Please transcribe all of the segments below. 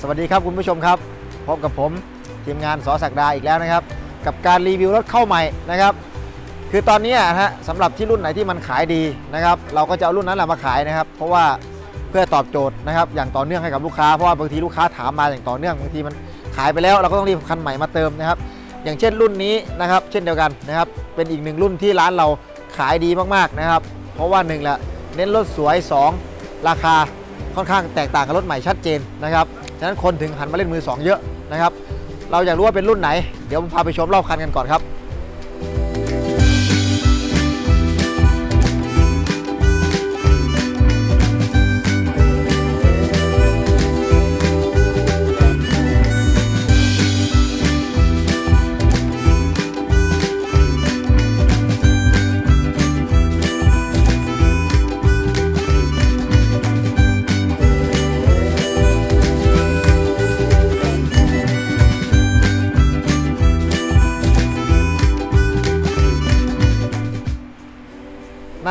สวัสดีครับคุณผู้ชมครับ พบกับผมทีมงานสอศักดาอีกแล้วนะครับ กับการรีวิวรถเข้าใหม่นะครับ คือตอนนี้นะฮะสำหรับที่รุ่นไหนที่มันขายดีนะครับ เราก็จะเอารุ่นนั้นแหละมาขายนะครับ เพราะว่าเพื่อตอบโจทย์นะครับ อย่างต่อเนื่องให้กับลูกค้าเพราะว่าบางทีลูกค้าถามมาอย่างต่อเนื่องบางทีมันขายไปแล้วเราก็ต้องรีบคันใหม่มาเติมนะครับ อย่างเช่นรุ่นนี้นะครับ เช่นเดียวกันนะครับ เป็นอีกหนึ่งรุ่นที่ร้านเราขายดีมากๆนะครับ เพราะว่าหนึ่งแหละเน้นรถสวย 2 ราคาค่อนข้างแตกต่างกับรถใหม่ชัดเจนนะครับฉะนั้นคนถึงหันมาเล่นมือ 2 เยอะนะครับ เราอยากรู้ว่าเป็นรุ่นไหน เดี๋ยวผมพาไปชมรอบคันกันก่อนครับ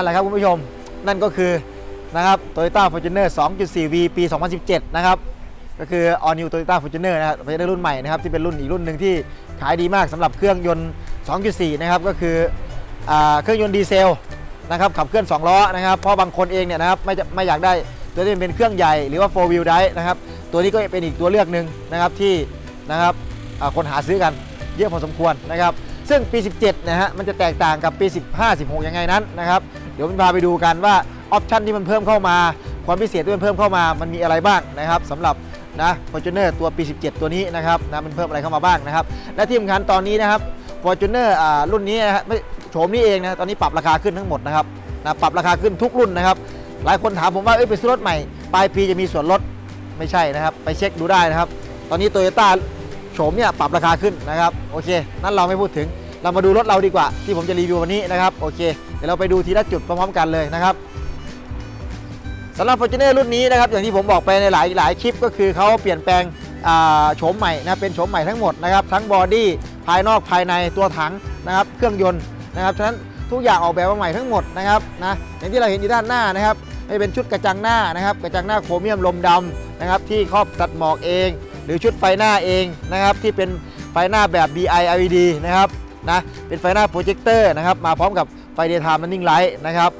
นั่นแหละครับคุณผู้ชม นั่นก็คือนะครับ Toyota Fortuner 2.4V ปี 2017 นะครับ ก็คือ All New Toyota Fortuner นะครับเป็นรุ่นใหม่นะครับ ที่เป็นรุ่นอีกรุ่นหนึ่งที่ขายดีมากสำหรับเครื่องยนต์ 2.4 นะครับ ก็คืออเครื่องยนต์ดีเซลนะครับ ขับเคลื่อน 2 ล้อนะครับ เพราะบางคนเองเนี่ยนะครับไม่ไม่อยากได้ตัวที่เป็นเครื่องใหญ่หรือว่า4 wheel drive นะครับ ตัวนี้ก็เป็นอีกตัวเลือกหนึ่งนะครับที่นะครับคนหาซื้อกันเยอะพอสมควรนะครับ ซึ่งปี 17 นะฮะ มันจะแตกต่างกับปี 15 16 ยังไงนั้นนะครับ ดี๋ยวผมพาไปดูกันว่าออปชันที่มันเพิ่มเข้ามา ความพิเศษที่มันเพิ่มเข้ามามันมีอะไรบ้างนะครับสำหรับนะ Fortuner ตัวปี 17 ตัวนี้นะครับนะมันเพิ่มอะไรเข้ามาบ้างนะครับ และที่สำคัญตอนนี้นะครับ Fortuner อ่ารุ่นนี้นะฮะไม่โฉมนี้เองนะตอนนี้ปรับราคาขึ้นทั้งหมดนะครับนะปรับราคาขึ้นทุกรุ่นนะครับ หลายคนถามผมว่าเอ้ยไปซื้อรถใหม่ ปลายปีจะมีส่วนลดไม่ใช่นะครับ ไปเช็คดูได้นะครับ ตอนนี้โตโยต้าโฉมเนี่ยปรับราคาขึ้นนะครับ โอเค นั่นเราไม่พูดถึง เรามาดูรถเราดีกว่า ที่ผมจะรีวิววันนี้นะครับโอเคเดี๋ยวเราไปดูทีละจุดพร้อมๆกันเลยนะครับสำหรับ Fortuner รุ่นนี้นะครับอย่างที่ผมบอกไปในหลายหลายคลิปก็คือเขาเปลี่ยนแปลงโฉมใหม่นะเป็นโฉมใหม่ทั้งหมดนะครับทั้งบอดี้ภายนอกภายในตัวถังนะครับเครื่องยนต์นะครับฉะนั้นทุกอย่างออกแบบมาใหม่ทั้งหมดนะครับนะอย่างที่เราเห็นอยู่ด้านหน้านะครับไม่เป็นชุดกระจังหน้านะครับกระจังหน้าโครเมียมลมดำนะครับที่ครอบตัดหมอกเอง หรือชุดไฟหน้าเองนะครับที่เป็นไฟหน้าแบบ DI LED นะครับ นะเป็นไฟหน้าโปรเจคเตอร์นะครับมาพร้อมกับไฟ daytime running light นะครับ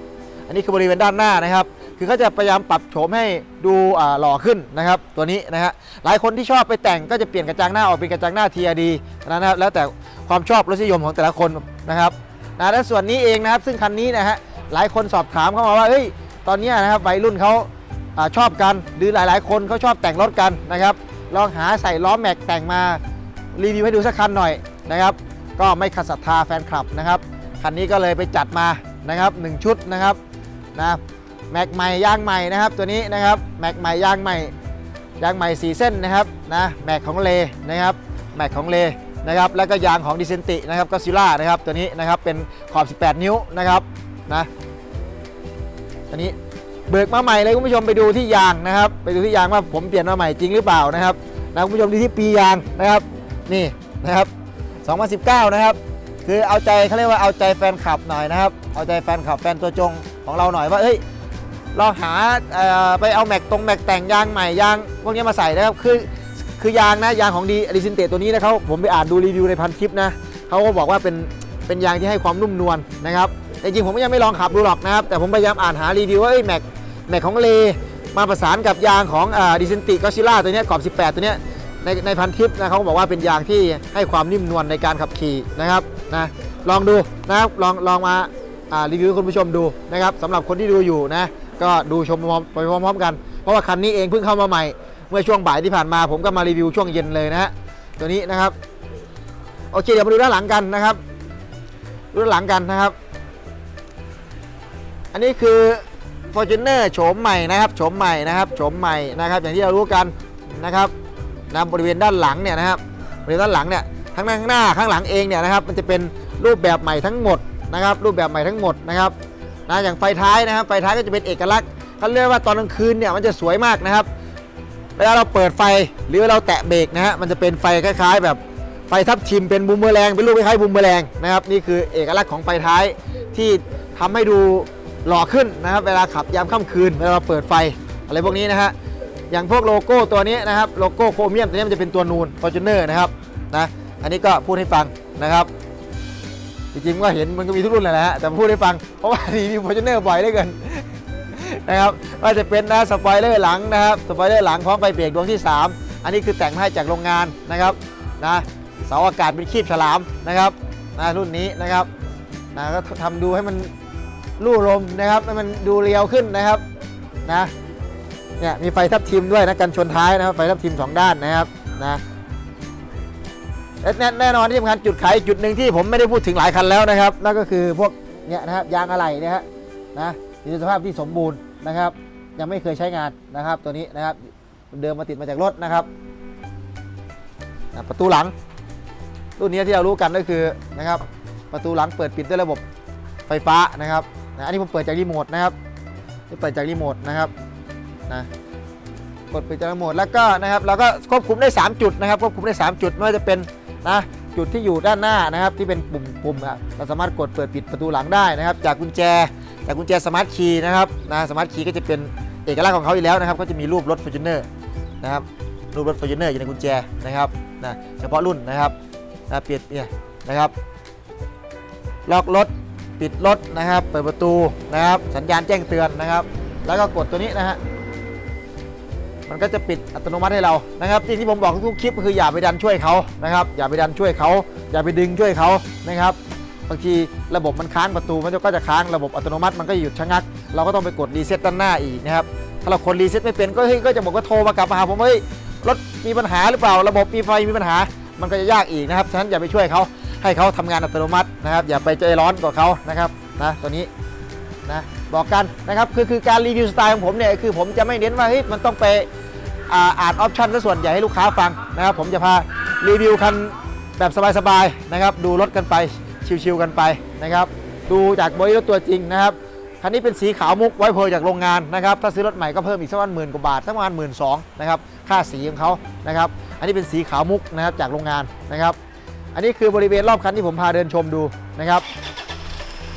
อันนี้คือบริเวณด้านหน้านะครับ คือเขาจะพยายามปรับโฉมให้ดูหล่อขึ้นนะครับ ตัวนี้นะฮะหลายคนที่ชอบไปแต่งก็จะเปลี่ยนกระจังหน้าออกเป็นกระจังหน้า TRD นะครับแล้วแต่ความชอบรสนิยมของแต่ละคนนะครับนะและส่วนนี้เองนะครับซึ่งคันนี้นะฮะหลายคนสอบถามเข้ามาว่าเฮ้ยตอนนี้นะครับวัยรุ่นเขาอาชอบกันหรือหลาย ๆ คนเขาชอบแต่งรถกันนะครับลองหาใส่ล้อแม็กแต่งมารีวิวให้ดูสักคันหน่อยนะครับ ก็ไม่ขัดศรัทธาแฟนคลับนะครับคันนี้ก็เลยไปจัดมานะครับหนึ่งชุดนะครับนะแม็กใหม่ยางใหม่นะครับตัวนี้นะครับแม็กใหม่ยางใหม่ยางใหม่สีเส้นนะครับนะแม็กของเลนะครับแม็กของเลนะครับแล้วก็ยางของดิเซนตินะครับก็ซิล่านะครับตัวนี้นะครับเป็นขอบ 18 นิ้วนะครับนะตัวนี้เบิกมาใหม่เลยคุณผู้ชมไปดูที่ยางนะครับ ไปดูที่ยางว่าผมเปลี่ยนมาใหม่จริงหรือเปล่านะครับนะคุณผู้ชมดูที่ปียางนะครับนี่นะครับ 2019 นะครับ คือเอาใจเขาเรียกว่าเอาใจแฟนคลับหน่อยนะครับ เอาใจแฟนคลับแฟนตัวจงของเราหน่อยว่าเอ้ยลองหาไปเอาแม็กตรงแม็กแต่งยางใหม่ยางพวกนี้มาใส่นะครับคือคือยางนะยางของดีอ i ิซินเตตัวนี้นะเขาผมไปอ่านดูรีวิวในพันทิปนะเขาก็บอกว่าเป็นเป็นยางที่ให้ความนุ่มนวลนะครับแต่จริงผมก็ยังไม่ลองขับดูหรอกนะครับ แต่ผมพยายามอ่านหารีวิวว่าเอ้ยแม็กแม็กของเลมาประสานกับยางของดิเซนติก็ซิล่าตัวนี้ยกรอบ 18 ตัวนี้ ในในพันทิปนะเขาบอกว่าเป็นยางที่ให้ความนิ่มนวลในการขับขี่นะครับนะลองดูนะครับลองลองมาอ่ารีวิวให้คุณผู้ชมดูนะครับสำหรับคนที่ดูอยู่นะก็ดูชมพร้อมไปพร้อมๆกัน เพราะว่าคันนี้เองเพิ่งเข้ามาใหม่ เมื่อช่วงบ่ายที่ผ่านมา ผมก็มารีวิวช่วงเย็นเลยนะฮะตัวนี้นะครับโอเคเดี๋ยวมาดูด้านหลังกันนะครับดูด้านหลังกันนะครับ อันนี้คือ Fortuner โฉมใหม่นะครับโฉมใหม่นะครับโฉมใหม่นะครับ อย่างที่เรารู้กันนะครับ นะบริเวณด้านหลังเนี่ยนะครับบริเวณด้านหลังเนี่ยทั้งข้างหน้าข้างหลังเองเนี่ยนะครับมันจะเป็นรูปแบบใหม่ทั้งหมดนะครับ รูปแบบใหม่ทั้งหมดนะครับนะอย่างไฟท้ายนะครับไฟท้ายก็จะเป็นเอกลักษณ์เขาเรียกว่าตอนกลางคืนเนี่ยมันจะสวยมากนะครับเวลาเราเปิดไฟหรือเราแตะเบรกนะฮะมันจะเป็นไฟคล้าย ๆ แบบไฟทับทิมเป็นบูมเมอแรงเป็นรูปคล้ายๆบูมเมอแรงนะครับนี่คือเอกลักษณ์ของไฟท้ายที่ทำให้ดูหล่อขึ้นนะครับ เวลาขับยามค่ำคืนเวลาเราเปิดไฟอะไรพวกนี้นะฮะ อย่างพวกโลโก้ตัวนี้นะครับโลโก้โครเมียมตัวนี้มันจะเป็นตัวนูน Fortuner นะครับนะอันนี้ก็พูดให้ฟังนะครับจริงๆก็เห็นมันก็มีทุกรุ่นแหละนะฮะแต่พูดให้ฟังเพราะว่ารีวิว Fortuner บ่อยเหลือเกินนะครับว่าจะเป็นนะสปอยเลอร์หลังนะครับสปอยเลอร์หลังพร้อมไฟเบรกดวงที่ 3 อันนี้คือแต่งให้จากโรงงานนะครับนะเสาอากาศเป็นคีบฉลามนะครับนะรุ่นนี้นะครับนะก็ทำดูให้มันลู่ลมนะครับให้มันดูเรียวขึ้นนะครับนะ เนี่ยมีไฟทับทิมด้วยนะกันชนท้ายนะครับไฟทับทิมสองด้านนะครับนะแน่แน่นอนที่สำคัญจุดขายจุดหนึ่งที่ผมไม่ได้พูดถึงหลายคันแล้วนะครับนั่นก็คือพวกเนี่ยนะครับยางอะไหล่เนี่ยฮะนะอยู่ในสภาพที่สมบูรณ์นะครับ ยังไม่เคยใช้งานนะครับ ตัวนี้นะครับเดิมมาติดมาจากรถนะครับประตูหลังรุ่นนี้ที่เรารู้กันก็คือนะครับประตูหลังเปิดปิดด้วยระบบไฟฟ้านะครับอันนี้ผมเปิดจากรีโมทนะครับนี่เปิดจากรีโมทนะครับ นะกดปิดจากรีโมทแล้วก็นะครับเราก็ควบคุมได้ 3 จุดนะครับควบคุมได้ 3 จุดไม่ว่าจะเป็นนะจุดที่อยู่ด้านหน้านะครับที่เป็นปุ่มปุ่มอะเราสามารถกดเปิดปิดประตูหลังได้นะครับ จากกุญแจจากกุญแจสมาร์ทคีย์นะครับนะสมาร์ทคีย์ก็จะเป็นเอกลักษณ์ของเขาอยู่แล้วนะครับก็จะมีรูปรถ f o r t u n e r นะครับรูปรถ f o r t u n e r อยู่ในกุญแจนะครับนะเฉพาะรุ่นนะครับนะเปลี่ยนเนี่ยนะครับล็อกรถปิดรถนะครับ เปิดประตูนะครับ สัญญาณแจ้งเตือนนะครับ แล้วก็กดตัวนี้นะฮะ มันก็จะปิดอัตโนมัติให้เรานะครับที่ที่ผมบอกทุกคลิปก็คืออย่าไปดันช่วยเขานะครับ อย่าไปดันช่วยเขาอย่าไปดึงช่วยเขานะครับบางทีระบบมันค้างประตูมันก็จะค้างระบบอัตโนมัติมันก็หยุดชะงัก เราก็ต้องไปกดรีเซ็ตด้านหน้าอีกนะครับถ้าเราคนรีเซ็ตไม่เป็นก็เฮ้ยก็จะบอกว่าโทรมากลับมาหาผมว่าเฮ้ยรถมีปัญหาหรือเปล่า ระบบมีไฟมีปัญหา มันก็จะยากอีกนะครับฉะนั้นอย่าไปช่วยเขาให้เขาทำงานอัตโนมัตินะครับ อย่าไปใจร้อนกับเขานะครับนะตัวนี้นะบอกกันนะครับคือคือการรีวิวสไตล์ของผมเนี่ยคือผมจะไม่เน้นว่าเฮ้ยมันต้องไป อ่านออปชันซะส่วนใหญ่ให้ลูกค้าฟังนะครับ ผมจะพารีวิวคันแบบสบายๆนะครับ ดูรถกันไปชิวๆกันไปนะครับ ดูจากบริรถตัวจริงนะครับคันนี้เป็นสีขาวมุกไว้เพอจากโรงงานนะครับ ถ้าซื้อรถใหม่ก็เพิ่มอีกสักวันหมื่นกว่าบาทสักประมาณหมื่นสองนะครับค่าสีของเขานะครับ อันนี้เป็นสีขาวมุกนะครับจากโรงงานนะครับ อันนี้คือบริเวณรอบคันที่ผมพาเดินชมดูนะครับ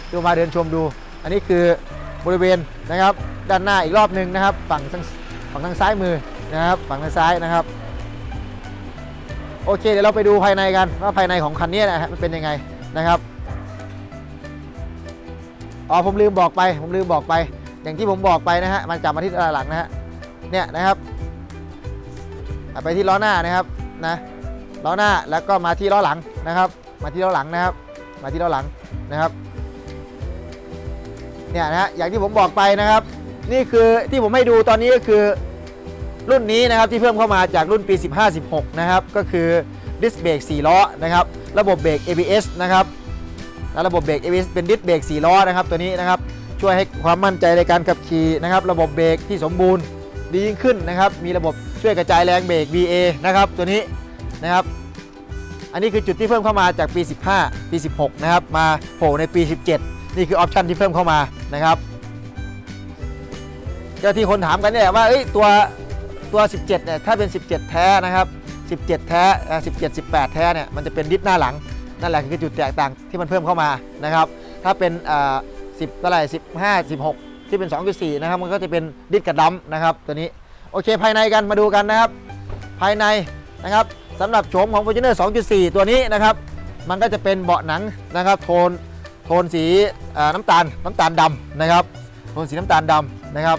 ที่ผมาเดินชมดู อันนี้คือบริเวณนะครับ ด้านหน้าอีกรอบหนึ่งนะครับ ฝั่งฝั่งทางซ้ายมือ นะครับฝั่งทางซ้ายนะครับโอเคเดี๋ยวเราไปดูภายในกันว่าภายในของคันนี้นะฮะมันเป็นยังไงนะครับอ๋อผมลืมบอกไป ผมลืมบอกไป อย่างที่ผมบอกไปนะฮะมันกลับมาที่หลังนะฮะเนี่ยนะครับไปที่ล้อหน้านะครับนะล้อหน้าแล้วก็มาที่ล้อหลังนะครับ มาที่ล้อหลังนะครับ มาที่ล้อหลังนะครับเนี่ยนะฮะอย่างที่ผมบอกไปนะครับ นี่คือที่ผมให้ดูตอนนี้ก็คือ รุ่นนี้นะครับที่เพิ่มเข้ามาจากรุ่นปี 15-16 นะครับ ก็คือดิสเบรก4ล้อนะครับ ระบบเบรก ABS นะครับและระบบเบรก ABS เป็นดิสเบรก4ล้อนะครับตัวนี้นะครับ ช่วยให้ความมั่นใจในการขับขี่นะครับ ระบบเบรกที่สมบูรณ์ดียิ่งขึ้นนะครับ มีระบบช่วยกระจายแรงเบรก BA นะครับ ตัวนี้นะครับ อันนี้คือจุดที่เพิ่มเข้ามาจากปี 15 ปี 16 นะครับ มาโผล่ในปี 17 นี่คือออปชันที่เพิ่มเข้ามานะครับเจ้าที่คนถามกันเนี่ยว่าตัว ตัว 17เนี่ยถ้าเป็น 17 แท้นะครับ 17 แท้17 18 แท้เนี่ยมันจะเป็นดิสหน้าหลังนั่นแหละคือจุดแตกต่างที่มันเพิ่มเข้ามานะครับถ้าเป็นอ่า10เท่าไหร่15 16 ที่เป็น 2.4 นะครับมันก็จะเป็นดิสกระดัมนะครับตัวนี้โอเคภายในกันมาดูกันนะครับ ภายในนะครับสำหรับโฉมของ Fortuner 2.4 ตัวนี้นะครับมันก็จะเป็นเบาะหนังนะครับโทนโทนสีน้ำตาลน้ำตาลดำนะครับโทนสีน้ำตาลดำนะครับ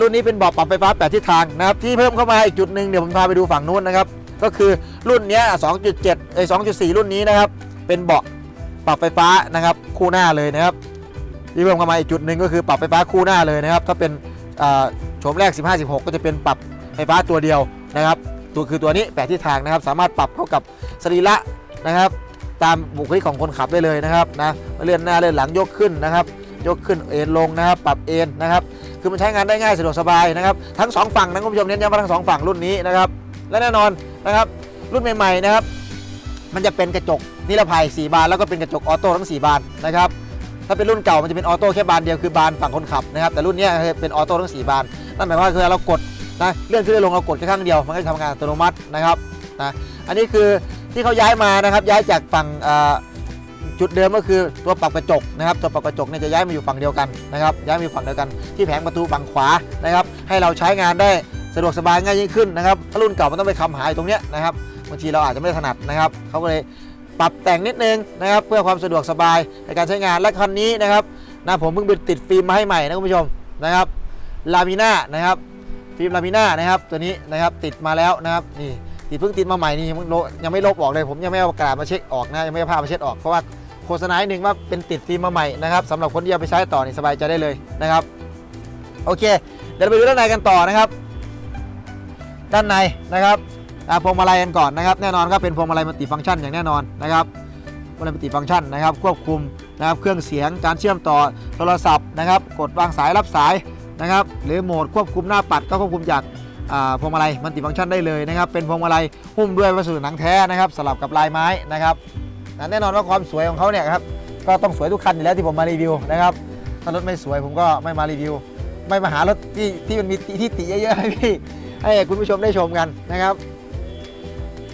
รุ่นนี้เป็นเบาะปรับไฟฟ้าแปดทิศทางนะครับที่เพิ่มเข้ามาอีกจุดหนึ่งเดี๋ยวผมพาไปดูฝั่งนู้นนะครับก็คือรุ่นนี้2.7เอ้ย2.4 รุ่นนี้นะครับเป็นเบาะปรับไฟฟ้านะครับคู่หน้าเลยนะครับที่เพิ่มเข้ามาอีกจุดหนึ่งก็คือปรับไฟฟ้าคู่หน้าเลยนะครับถ้าเป็นโฉมแรก 15 16 ก็จะเป็นปรับไฟฟ้าตัวเดียวนะครับตัวคือตัวนี้แปดทิศทางนะครับ สามารถปรับเข้ากับสรีระนะครับ ตามบุคลิกของคนขับได้เลยนะครับนะเลื่อนหน้าเลื่อนหลังยกขึ้นนะครับ ยกขึ้นเอ็นลงนะครับ ปรับเอ็นนะครับ คือมันใช้งานได้ง่ายสะดวกสบายนะครับ ทั้งสองฝั่งนะคุณผู้ชมเน้นย้ำว่าทั้งสองฝั่งรุ่นนี้นะครับ และแน่นอนนะครับ รุ่นใหม่ๆนะครับ มันจะเป็นกระจกนิรภัย 4 บานแล้วก็เป็นกระจกออโต้ทั้ง 4 บานนะครับ ถ้าเป็นรุ่นเก่ามันจะเป็นออโต้แค่บานเดียวคือบานฝั่งคนขับนะครับ แต่รุ่นนี้เป็นออโต้ทั้ง 4 บาน นั่นหมายความว่าคือเรากดนะเลื่อนขึ้นเลื่อนลงเรากดแค่ครั้งเดียว มันก็จะทำงานอัตโนมัตินะครับนะ อันนี้คือที่เขาย้ายมานะครับย้ายจากฝั่งอ่อ จุดเดิมก็คือตัวปรับกระจกนะครับตัวปรับกระจกเนี่ยจะย้ายมาอยู่ฝั่งเดียวกันนะครับย้ายมาอยู่ฝั่งเดียวกันที่แผงประตูฝั่งขวานะครับให้เราใช้งานได้สะดวกสบายง่ายยิ่งขึ้นนะครับถ้ารุ่นเก่ามันต้องไปคำหาอยู่ตรงเนี้ยนะครับบางทีเราอาจจะไม่ถนัดนะครับเขาก็เลยปรับแต่งนิดนึงนะครับเพื่อความสะดวกสบายในการใช้งานและคันนี้นะครับนะผมเพิ่งไปติดฟิล์มมาให้ใหม่นะคุณผู้ชมนะครับลามิน่านะครับฟิล์มลามิน่านะครับตัวนี้นะครับติดมาแล้วนะครับนี่ติดเพิ่งติดมาใหม่นี่ยังไม่ลบยังไม่ลบออกเลยผมยังไม่เอากระดาษมาเช็คออกนะยังไม่เอาผ้ามาเช็ดออกเพราะว่า โฆษณาหนึ่งว่าเป็นติดฟิล์มมาใหม่นะครับสำหรับคนที่เอาไปใช้ต่อนี่สบายใจได้เลยนะครับ โอเค เดี๋ยวไปดูด้านในกันต่อนะครับ ด้านในนะครับพวงมาลัยกันก่อนนะครับ แน่นอนครับเป็นพวงมาลัยมัลติฟังก์ชันอย่างแน่นอนนะครับพวงมาลัยมัลติฟังก์ชันนะครับ ควบคุมนะครับเครื่องเสียงการเชื่อมต่อโทรศัพท์นะครับ กดวางสายรับสายนะครับ หรือโหมดควบคุมหน้าปัดก็ควบคุมจากพวงมาลัยมัลติฟังก์ชันได้เลยนะครับ เป็นพวงมาลัยหุ้มด้วยวัสดุหนังแท้นะครับสลับกับลายไม้นะครับ แน่นอนว่าความสวยของเขาเนี่ยครับก็ต้องสวยทุกคันอยู่แล้วที่ผมมารีวิวนะครับถ้ารถไม่สวยผมก็ไม่มารีวิว ไม่มาหารถที่ที่มันมีที่ติเยอะๆให้พี่ให้คุณผู้ชมได้ชมกันนะครับ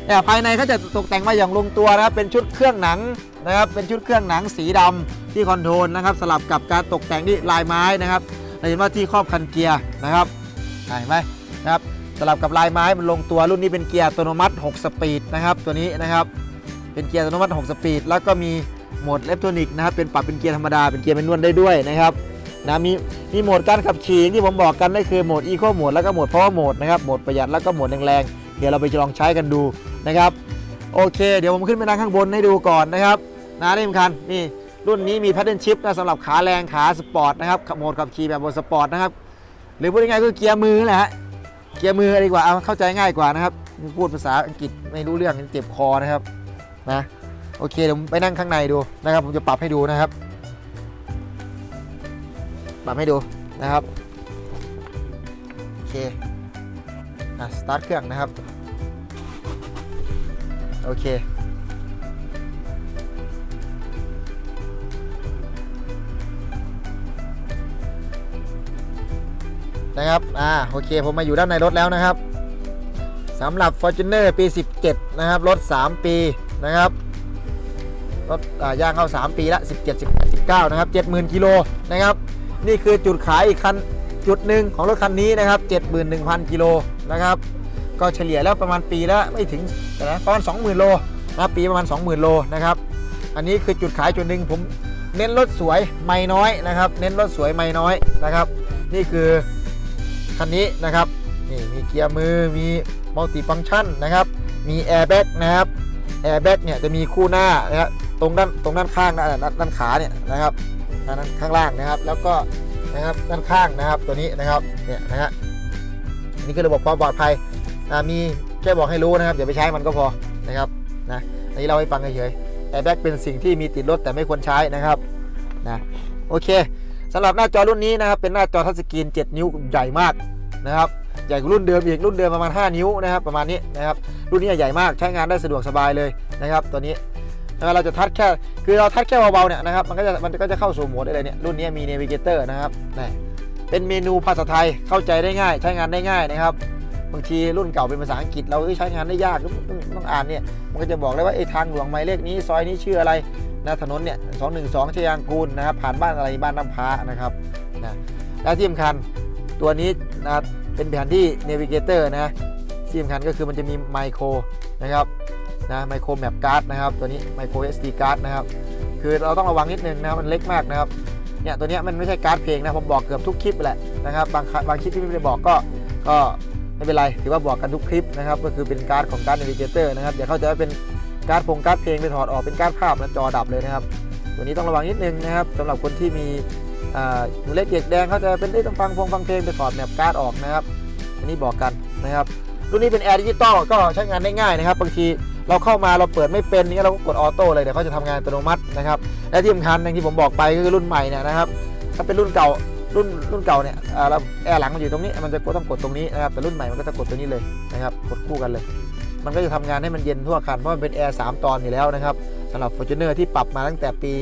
เนี่ยภายในเขาจะตกแต่งมาอย่างลงตัวนะครับเป็นชุดเครื่องหนังนะครับเป็นชุดเครื่องหนังสีดำที่คอนโทรลนะครับสลับกับการตกแต่งที่ลายไม้นะครับเราเห็นว่าที่ครอบคันเกียร์นะครับเห็นไหมนะครับสลับกับลายไม้มันลงตัวรุ่นนี้เป็นเกียร์อัตโนมัติ 6 สปีดนะครับตัวนี้นะครับ เป็นเกียร์อัตโนมัติ 6 สปีด แล้วก็มีโหมดอิเล็กทรอนิกส์นะครับ เป็นปรับเป็นเกียร์ธรรมดา เป็นเกียร์เป็นนวลได้ด้วยนะครับนะมีมีโหมดการขับขี่ที่ผมบอกกันนั่นคือโหมดอีโคโหมดแล้วก็โหมดพาวเวอร์โหมดนะครับ โหมดประหยัดแล้วก็โหมดแรงๆ เดี๋ยวเราไปลองใช้กันดูนะครับ โอเค เดี๋ยวผมขึ้นไปนั่งข้างบนให้ดูก่อนนะครับนะที่สำคัญนี่รุ่นนี้มี paddle shift นะสำหรับขาแรงขาสปอร์ตนะครับโหมดขับขี่แบบบนสปอร์ตนะครับหรือพูดง่ายๆคือเกียร์มือแหละฮะเกียร์มือดีกว่าเอาเข้าใจง่ายกว่านะครับพูดภาษาอังกฤษไม่รู้เรื่องเจ็บคอนะครับ นะโอเคเดี๋ยวไปนั่งข้างในดูนะครับผมจะปรับให้ดูนะครับ ปรับให้ดูนะครับโอเคอะสตาร์ทเครื่องนะครับโอเคนะครับ อ่า โอเค ผมมาอยู่ด้านในรถแล้วนะครับ สำหรับ Fortuner ปี 17 นะครับ รถ 3 ปี นะครับรถย่างเข้า 3 ปีละ17 18 19นะครับ70,000กิโลนะครับนี่คือจุดขายอีกคันจุดหนึ่งของรถคันนี้นะครับ71,000กิโลนะครับก็เฉลี่ยแล้วประมาณปีละไม่ถึงนะประมาณ 20,000 โลนะปีประมาณ 20,000 โลนะครับอันนี้คือจุดขายจุดหนึ่งผมเน้นรถสวยไม่น้อยนะครับเน้นรถสวยไม่น้อยนะครับ นี่คือคันนี้นะครับนี่มีเกียร์มือมีมัลติฟัง c t ชันนะครับมีแอร์แบ็กนะครับ แอร์แบ็กเนี่ยจะมีคู่หน้านะครับตรงด้านตรงด้านข้างนะด้านด้านขาเนี่ยนะครับด้านข้างล่างนะครับ แล้วก็นะครับด้านข้างนะครับตัวนี้นะครับเนี่ยนะฮะนี่คือระบบความปลอดภัยมีแค่บอกให้รู้นะครับอย่าไปใช้มันก็พอนะครับนะอันนี้เราให้ฟังเฉยๆแอร์แบ็กเป็นสิ่งที่มีติดรถแต่ไม่ควรใช้นะครับนะโอเคสำหรับหน้าจอรุ่นนี้นะครับเป็นหน้าจอทัชสกรีน 7 นิ้วใหญ่มากนะครับ ใหญ่กว่ารุ่นเดิมอีกรุ่นเดิมประมาณ 5 นิ้วนะครับประมาณนี้นะครับรุ่นนี้ใหญ่มากใช้งานได้สะดวกสบายเลยนะครับตัวนี้แล้วเราจะทัดแค่คือเราทัดแค่เบาๆเนี่ยนะครับมันก็จะมันก็จะเข้าสู่โหมดได้เลยเนี่ยรุ่นนี้มี Navigator นะครับนี่เป็นเมนูภาษาไทยเข้าใจได้ง่าย ใช้งานได้ง่ายนะครับบางทีรุ่นเก่าเป็นภาษาอังกฤษเราใช้งานได้ยากต้องต้องต้องอ่านเนี่ยมันก็จะบอกเลยว่าไอ้ทางหลวงหมายเลขนี้ซอยนี้ชื่ออะไรนะถนนเนี่ยสองหนึ่งสองชยางกูลนะครับผ่านบ้านอะไรบ้านน้ำพระนะครับนะและที่สำคัญตัวนี้นะครับ เป็นแผนที่ Navigator นะที่สำคัญก็คือมันจะมีไมโครนะครับนะไมโครแมปการ์ดนะครับตัวนี้ไมโคร SD การ์ดนะครับคือเราต้องระวังนิดนึงนะมันเล็กมากนะครับเนี่ยตัวนี้มันไม่ใช่การ์ดเพลงนะผมบอกเกือบทุกคลิปแหละนะครับบางครั้งบางคลิปที่ไม่ได้บอกก็ก็ไม่เป็นไรถือว่าบอกกันทุกคลิปนะครับก็คือเป็นการ์ดของการ์ด Navigator นะครับอย่าเข้าใจว่าเป็นการ์ดพงการ์ดเพลงไปถอดออกเป็นการ์ดภาพแล้วจอดับเลยนะครับ ตัวนี้ต้องระวังนิดนึงนะครับสำหรับคนที่มี หนูเล็กเด็กแดงเขาจะเป็นได้ต้องฟังพงฟังเพลงไปถอดแมปการ์ดออกนะครับ อันนี้บอกกันนะครับรุ่นนี้เป็นแอร์ดิจิตอลก็ใช้งานได้ง่ายนะครับบางทีเราเข้ามาเราเปิดไม่เป็นนี่เราก็กดออโต้เลยเดี๋ยวเขาจะทำงานอัตโนมัตินะครับและที่สำคัญอย่างที่ผมบอกไปก็คือรุ่นใหม่เนี่ยนะครับถ้าเป็นรุ่นเก่ารุ่นรุ่นเก่าเนี่ยเราแอร์หลังมันอยู่ตรงนี้มันจะกดต้องกดตรงนี้นะครับแต่รุ่นใหม่มันก็จะกดตรงนี้เลยนะครับกดคู่กันเลย มันก็จะทำงานให้มันเย็นทั่วคันเพราะมันเป็นแอร์3ตอนอยู่แล้วนะครับสำหรับ Fortuner ที่ปรับมาตั้งแต่ปี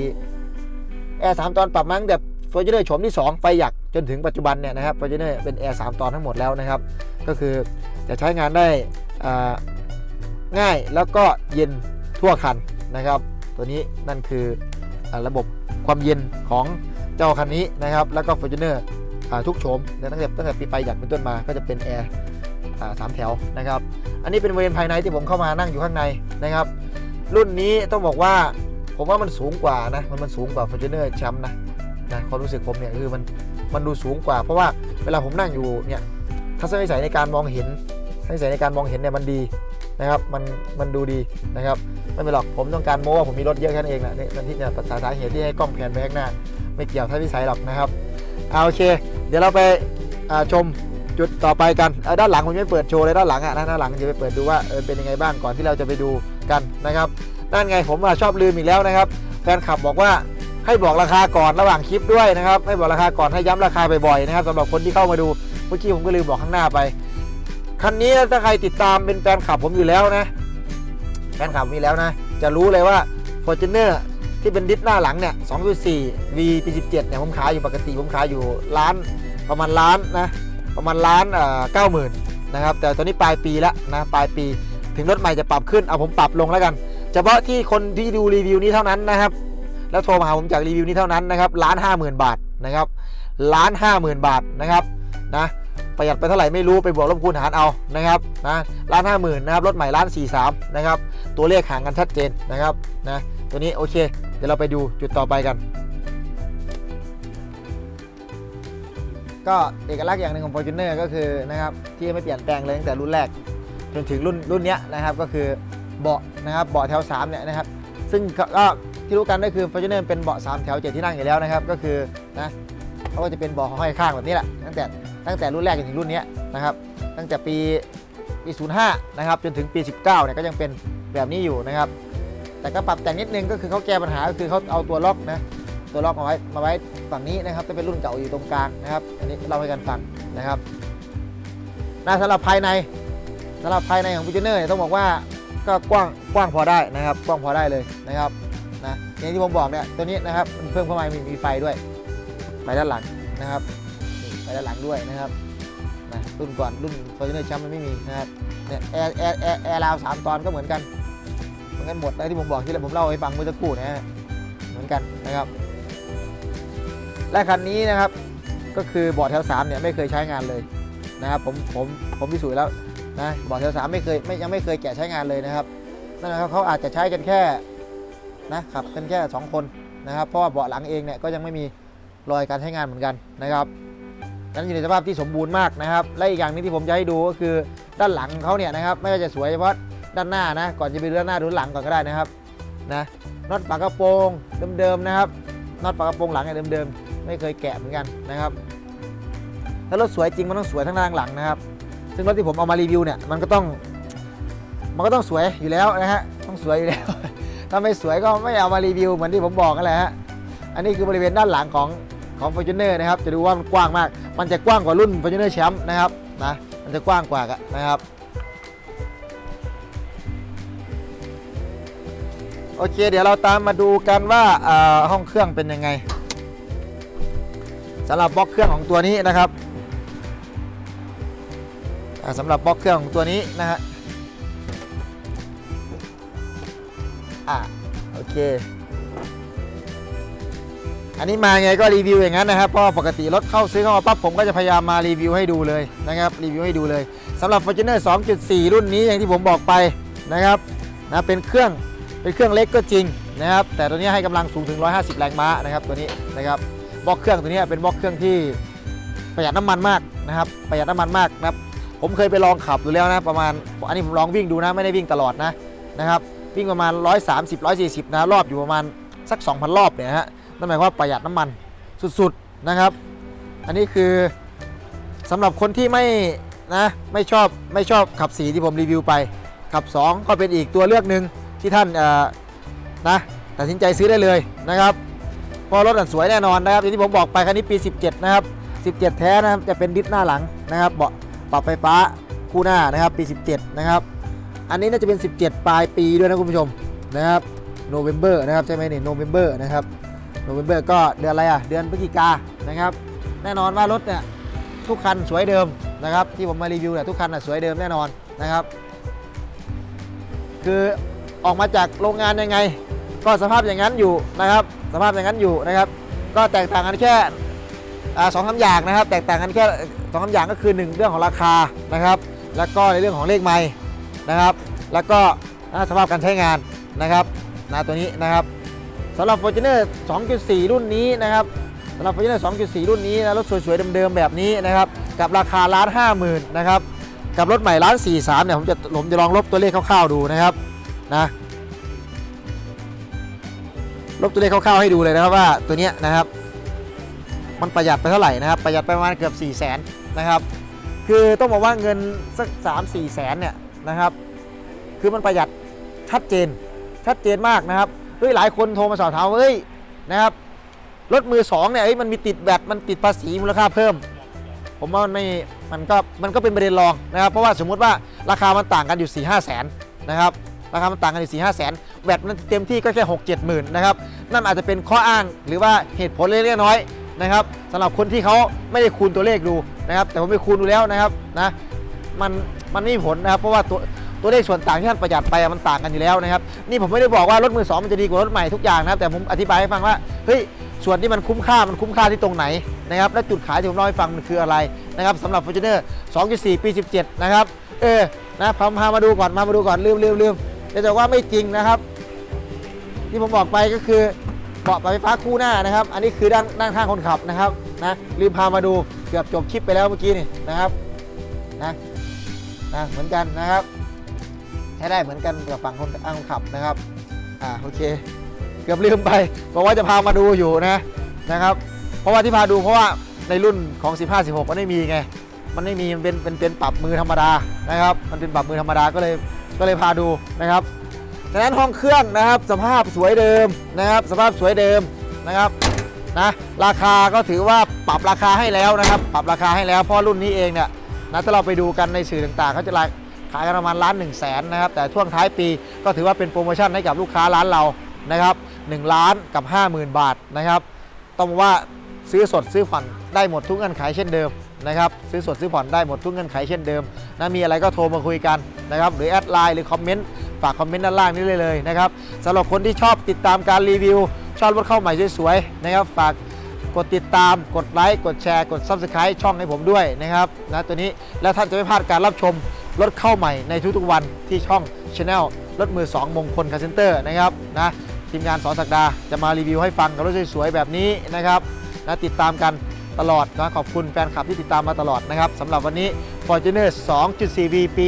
แอร์3ตอนปรับมาตั้งแต่ Fortuner โฉมที่ 2 ไฟหยักจนถึงปัจจุบันเนี่ยนะครับ Fortuner เป็นแอร์3ตอนทั้งหมดแล้วนะครับ ก็คือจะใช้งานได้ง่ายแล้วก็เย็นทั่วคันนะครับ ตัวนี้นั่นคืออระบบความเย็นของเจ้าคันนี้นะครับ แล้วก็ Fortuner อ่าทุกโฉมตั้งแต่ตั้งแต่ปีไปหยัดเป็นต้นมาก็จะเป็นแอร์สามแถวนะครับ อันนี้เป็นบริเวณภายในที่ผมเข้ามานั่งอยู่ข้างในนะครับ รุ่นนี้ต้องบอกว่าผมว่ามันสูงกว่านะ มันมันสูงกว่า Fortuner แชมป์นะ นะความรู้สึกผมเนี่ยคือมันมันดูสูงกว่า เพราะว่าเวลาผมนั่งอยู่เนี่ยทัศนวิสัยในการมองเห็นทัศนวิสัยในการมองเห็นเนี่ยมันดีนะครับมันมันดูดีนะครับไม่เป็นหรอกผมต้องการโม้ว่าผมมีรถเยอะแค่นั้นเองนะนี่ที่เนี่ยสาเหตุที่ให้กล้องแผนไปข้างหน้า ไม่เกี่ยวทัศนวิสัยหรอกนะครับเอาโอเค เดี๋ยวเราไปาชมจุดต่อไปกันด้านหลังผมไม่เปิดโชว์เลยด้านหลังอะนะด้านหลังจะไปเปิดดูว่าเออเป็นยังไงบ้างก่อนที่เราจะไปดูกันนะครับนั่นไงผมชอบลืมอีกแล้วนะครับแฟนคลับบอกว่า ให้บอกราคาก่อนระหว่างคลิปด้วยนะครับให้บอกราคาก่อนให้ย้ำราคาบ่อยๆนะครับสำหรับคนที่เข้ามาดูเมื่อกี้ผมก็ลืมบอกข้างหน้าไปคันนี้ถ้าใครติดตามเป็นแฟนคลับผมอยู่แล้วนะ แฟนคลับมีแล้วนะ จะรู้เลยว่า Fortuner ที่เป็นดิสหน้าหลังเนี่ย 2.4 V P17 เนี่ยผมขายอยู่ปกติผมขายอยู่ล้านประมาณล้านนะ ประมาณล้านเก้าหมื่นนะครับ แต่ตอนนี้ปลายปีแล้วนะปลายปี ถึงรถใหม่จะปรับขึ้นเอาผมปรับลงแล้วกัน เฉพาะที่คนที่ดูรีวิวนี้เท่านั้นนะครับ แล้วโทรมาหาผมจากรีวิวนี้เท่านั้นนะครับล้านห้าหมื่นบาทนะครับล้านห้าหมื่นบาทนะครับนะประหยัดไปเท่าไหร่ไม่รู้ไปบวกลบคูณหารเอานะครับนะล้านห้าหมื่นนะครับรถใหม่ล้านสี่สามนะครับตัวเลขห่างกันชัดเจนนะครับนะตัวนี้โอเค เดี๋ยวเราไปดูจุดต่อไปกัน ก็เอกลักษณ์อย่างหนึ่งของ Fortuner ก็คือนะครับที่ไม่เปลี่ยนแปลงเลยตั้งแต่รุ่นแรก จนถึงรุ่นรุ่นนี้นะครับก็คือเบาะนะครับเบาะแถว3เนี่ยนะครับซึ่งก็ ที่รู้กันก็คือ Fortuner เป็นเบาะ3แถว7ที่นั่งอยู่แล้วนะครับ ก็คือนะเขาก็จะเป็นเบาะห้อยข้างแบบนี้แหละตั้งแต่ตั้งแต่รุ่นแรกจนถึงรุ่นนี้นะครับ ตั้งแต่ปีปี05นะครับจนถึงปี 19เนี่ยก็ยังเป็นแบบนี้อยู่นะครับ แต่ก็ปรับแต่งนิดนึงก็คือเขาแก้ปัญหาก็คือเขาเอาตัวล็อกนะตัวล็อกมาไว้มาไว้ฝั่งนี้นะครับจะเป็นรุ่นเก่าอยู่ตรงกลางนะครับ อันนี้เล่าให้กันฟังนะครับน่าสำหรับภายในสำหรับภายในของ f o r t u n e r เนี่ยต้องบอกว่าก็กว้างกว้างพอได้นะครับ กว้างพอได้เลยนะครับ อย่างที่ผมบอกเนี่ยตัวนี้นะครับมันเพิ่มเข้ามามีมีไฟด้วยไฟด้านหลังนะครับไฟด้านหลังด้วยนะครับนะรุ่นก่อนรุ่น f o r t u n e r แชมป์มันไม่มีนะครับเนี่ยแอร์แอร์แอร์แอร์ราวสามตอนก็เหมือนกันเหมือนกันหมดนะที่ผมบอกที่ผมเล่าให้ฟังเมื่อสักครู่นะฮะเหมือนกันนะครับ และคันนี้นะครับก็คือเบาะแถว3เนี่ยไม่เคยใช้งานเลยนะครับผมผมผมพิสูจน์แล้วนะเบาะแถว3ไม่เคยไม่ยังไม่เคยแกะใช้งานเลยนะครับนั่นนะครับเขาอาจจะใช้กันแค่ นะขับกันแค่ 2 คนนะครับ เพราะว่าเบาะหลังเองเนี่ยก็ยังไม่มีรอยการใช้งานเหมือนกันนะครับนั้นอยู่ในสภาพที่สมบูรณ์มากนะครับ และอีกอย่างนึงที่ผมจะให้ดูก็คือด้านหลังเขาเนี่ยนะครับไม่ว่าจะสวยเฉพาะด้านหน้านะก่อนจะไปดูด้านหน้าดูด้านหลังก่อนก็ได้นะครับนะน็อตปากกระโปรงเดิมๆนะครับน็อตปากกระโปรงหลังเนี่ยเดิมๆไม่เคยแกะเหมือนกันนะครับ ถ้ารถสวยจริงมันต้องสวยทั้งหน้าทั้งหลังนะครับ ซึ่งรถที่ผมเอามารีวิวเนี่ยมันก็ต้องมันก็ต้องสวยอยู่แล้วนะฮะต้องสวยอยู่แล้ว ถ้าไม่สวยก็ไม่เอามารีวิวเหมือนที่ผมบอกกันแหละฮะ อันนี้คือบริเวณด้านหลังของของ Fortuner นะครับ จะดูว่ามันกว้างมาก มันจะกว้างกว่ารุ่น Fortuner แชมป์นะครับนะ มันจะกว้างกว่ากันนะครับ โอเค เดี๋ยวเราตามมาดูกันว่าอ่อห้องเครื่องเป็นยังไงสำหรับบล็อกเครื่องของตัวนี้นะครับอ่าสำหรับบล็อกเครื่องของตัวนี้นะฮะ อ่าโอเค อันนี้มาไงก็รีวิวอย่างนั้นนะครับเพราะว่าปกติรถเข้าซื้อเข้ามาปั๊บผมก็จะพยายามมารีวิวให้ดูเลยนะครับรีวิวให้ดูเลยสำหรับ Fortuner 2.4 รุ่นนี้อย่างที่ผมบอกไปนะครับนะเป็นเครื่องเป็นเครื่องเล็กก็จริงนะครับ แต่ตัวนี้ให้กำลังสูงถึง 150 แรงม้านะครับตัวนี้นะครับบล็อกเครื่องตัวนี้เป็นบล็อกเครื่องที่ประหยัดน้ำมันมากนะครับ ประหยัดน้ำมันมากนะครับผมเคยไปลองขับดูแล้วนะประมาณอันนี้ผมลองวิ่งดูนะไม่ได้วิ่งตลอดนะนะครับ วิ่งประมาณ 130 140 นะรอบอยู่ประมาณสัก 2,000 รอบเนี่ยฮะนั่นหมายความว่าประหยัดน้ำมันสุดๆนะครับ อันนี้คือสำหรับคนที่ไม่นะไม่ชอบไม่ชอบขับสีที่ผมรีวิวไป ขับ 2 ก็เป็นอีกตัวเลือกหนึ่งที่ท่านเอ่อนะตัดสินใจซื้อได้เลยนะครับเพอรถอันสวยแน่นอนนะครับอย่างที่ผมบอกไปคันนี้ปี 17 นะครับ 17 แท้นะครับจะเป็นดิสหน้าหลังนะครับเบาะปรับไฟฟ้าคู่หน้านะครับปี 17 นะครับ อันนี้น่าจะเป็น 17 ปลายปีด้วยนะคุณผู้ชมนะครับโนเวม ber นะครับใช่ไหมเนี่ยโนเวม ber นะครับโนเวม ber ก็เดือนอะไรอะเดือนพฤศจิกานะครับ แน่นอนว่ารถเนี่ยทุกคันสวยเดิมนะครับ ที่ผมมารีวิวเนี่ยทุกคันน่ะสวยเดิมแน่นอนนะครับ คือออกมาจากโรงงานยังไง ก็สภาพอย่างนั้นอยู่นะครับ สภาพอย่างนั้นอยู่นะครับ ก็แตกต่างกันแค่สองคำอย่างนะครับ แตกต่างกันแค่สองคำอย่างก็คือ 1 เรื่องของราคานะครับ แล้วก็ในเรื่องของเลขไม้ แล้วก็สภาพการใช้งานนะครับนะตัวนี้นะครับสำหรับ Fortuner 2.4 รุ่นนี้นะครับสำหรับ Fortuner 2.4 รุ่นนี้นะรถสวยๆเดิมๆแบบนี้นะครับกับราคาล้านห้าหมื่นนะครับกับรถใหม่ล้านสี่สามเนี่ยผมจะผมจะลองลบตัวเลขคร่าวๆดูนะครับนะลบตัวเลขคร่าวๆให้ดูเลยนะครับว่าตัวเนี้ยนะครับ มันประหยัดไปเท่าไหร่นะครับประหยัดไปประมาณเกือบ4ี่แสนนะครับคือต้องบอกว่าเงินสัก3 4 แสนเนี่ย นะครับ คือมันประหยัดชัดเจนชัดเจนมากนะครับเฮ้ยหลายคนโทรมาสอบถามว่าเฮ้ยนะครับรถมือสองเนี่ยเฮ้มันมีติดแบตมันติดภาษีมูลค่าเพิ่ม ผมว่ามันไม่มันก็มันก็เป็นประเด็นรองนะครับ เพราะว่าสมมุติว่าราคามันต่างกันอยู่4ี่ห้าแสนนะครับราคามันต่างกันอยู่4ี่ห้าแสนแวดมันเต็มที่ก็แค่6 7หมื่นนะครับนั่นอาจจะเป็นข้ออ้างหรือว่าเหตุผลเล็กๆน้อยนะครับสำหรับคนที่เขาไม่ได้คูณตัวเลขดูนะครับ แต่ผมไปคูณดูแล้วนะครับนะ มันมันไม่มีผลนะครับเพราะว่าตัวตัวเลขส่วนต่างที่ท่านประหยัดไปอะมันต่างกันอยู่แล้วนะครับนี่ผมไม่ได้บอกว่ารถมือสองมันจะดีกว่ารถใหม่ทุกอย่างนะครับแต่ผมอธิบายให้ฟังว่าเฮ้ยส่วนที่มันคุ้มค่ามันคุ้มค่าที่ตรงไหนนะครับและจุดขายที่ผมเล่าให้ฟังมันคืออะไรนะครับสำหรับ Fortuner 2.4 ปี 17 นะครับเออนะพาพามาดูก่อนมามาดูก่อนลืมลืมลืมจะบอกว่าไม่จริงนะครับ ที่ผมบอกไปก็คือเบาะไฟฟ้าคู่หน้านะครับ อันนี้คือด้านด้านข้างคนขับนะครับนะลืมพามาดูเกือบจบคลิปไปแล้วเมื่อกี้นี่นะครับนะ นะเหมือนกันนะครับใช้ได้เหมือนกันกับฝั่งคนอ้างขับนะครับอ่าโอเค เกือบลืมไปบอกว่าจะพามาดูอยู่นะนะครับ เพราะว่าที่พาดูเพราะว่าในรุ่นของ 15 16 มันไม่มีไง มันไม่มีมันเป็นเป็นเป็นปรับมือธรรมดานะครับ มันเป็นปรับมือธรรมดาก็เลยก็เลยพาดูนะครับดังนั้นห้องเครื่องนะครับสภาพสวยเดิมนะครับ สภาพสวยเดิมนะครับนะราคาก็ถือว่าปรับราคาให้แล้วนะครับ ปรับราคาให้แล้วเพราะรุ่นนี้เองเนี่ย นะถ้าเราไปดูกันในสื่อต่างๆเขาจะขายกันประมาณล้านหนึ่งแสนนะครับแต่ช่วงท้ายปีก็ถือว่าเป็นโปรโมชั่นให้กับลูกค้าร้านเรานะครับ1ล้านกับ 50,000 บาทนะครับต้องบอกว่าซื้อสดซื้อผ่อนได้หมดทุกเงื่อนไขเช่นเดิมนะครับซื้อสดซื้อผ่อนได้หมดทุกเงื่อนไขเช่นเดิมนะมีอะไรก็โทรมาคุยกันนะครับหรือแอดไลน์หรือคอมเมนต์ฝากคอมเมนต์ด้านล่างนี้เลยเลยนะครับสำหรับคนที่ชอบติดตามการรีวิวชอบรถเข้าใหม่สวยๆนะครับฝาก กดติดตาม กดไลค์ กดแชร์ กด Subscribe ช่องให้ผมด้วยนะครับนะตัวนี้แล้วท่านจะไม่พลาดการรับชมรถเข้าใหม่ในทุกๆวันที่ช่อง Channel รถมือ 2 มงคลคาร์เซนเตอร์นะครับนะทีมงานสอนศักดาจะมารีวิวให้ฟังกับรถสวยๆแบบนี้นะครับนะติดตามกันตลอดนะขอบคุณแฟนคลับที่ติดตามมาตลอดนะครับสำหรับวันนี้ Fortuner 2.4V ปี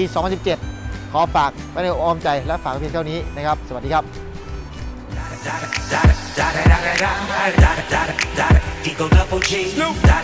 2017 ขอฝากไว้ในอ้อมใจและฝากเพียงเท่านี้นะครับ สวัสดีครับ Eagle double G da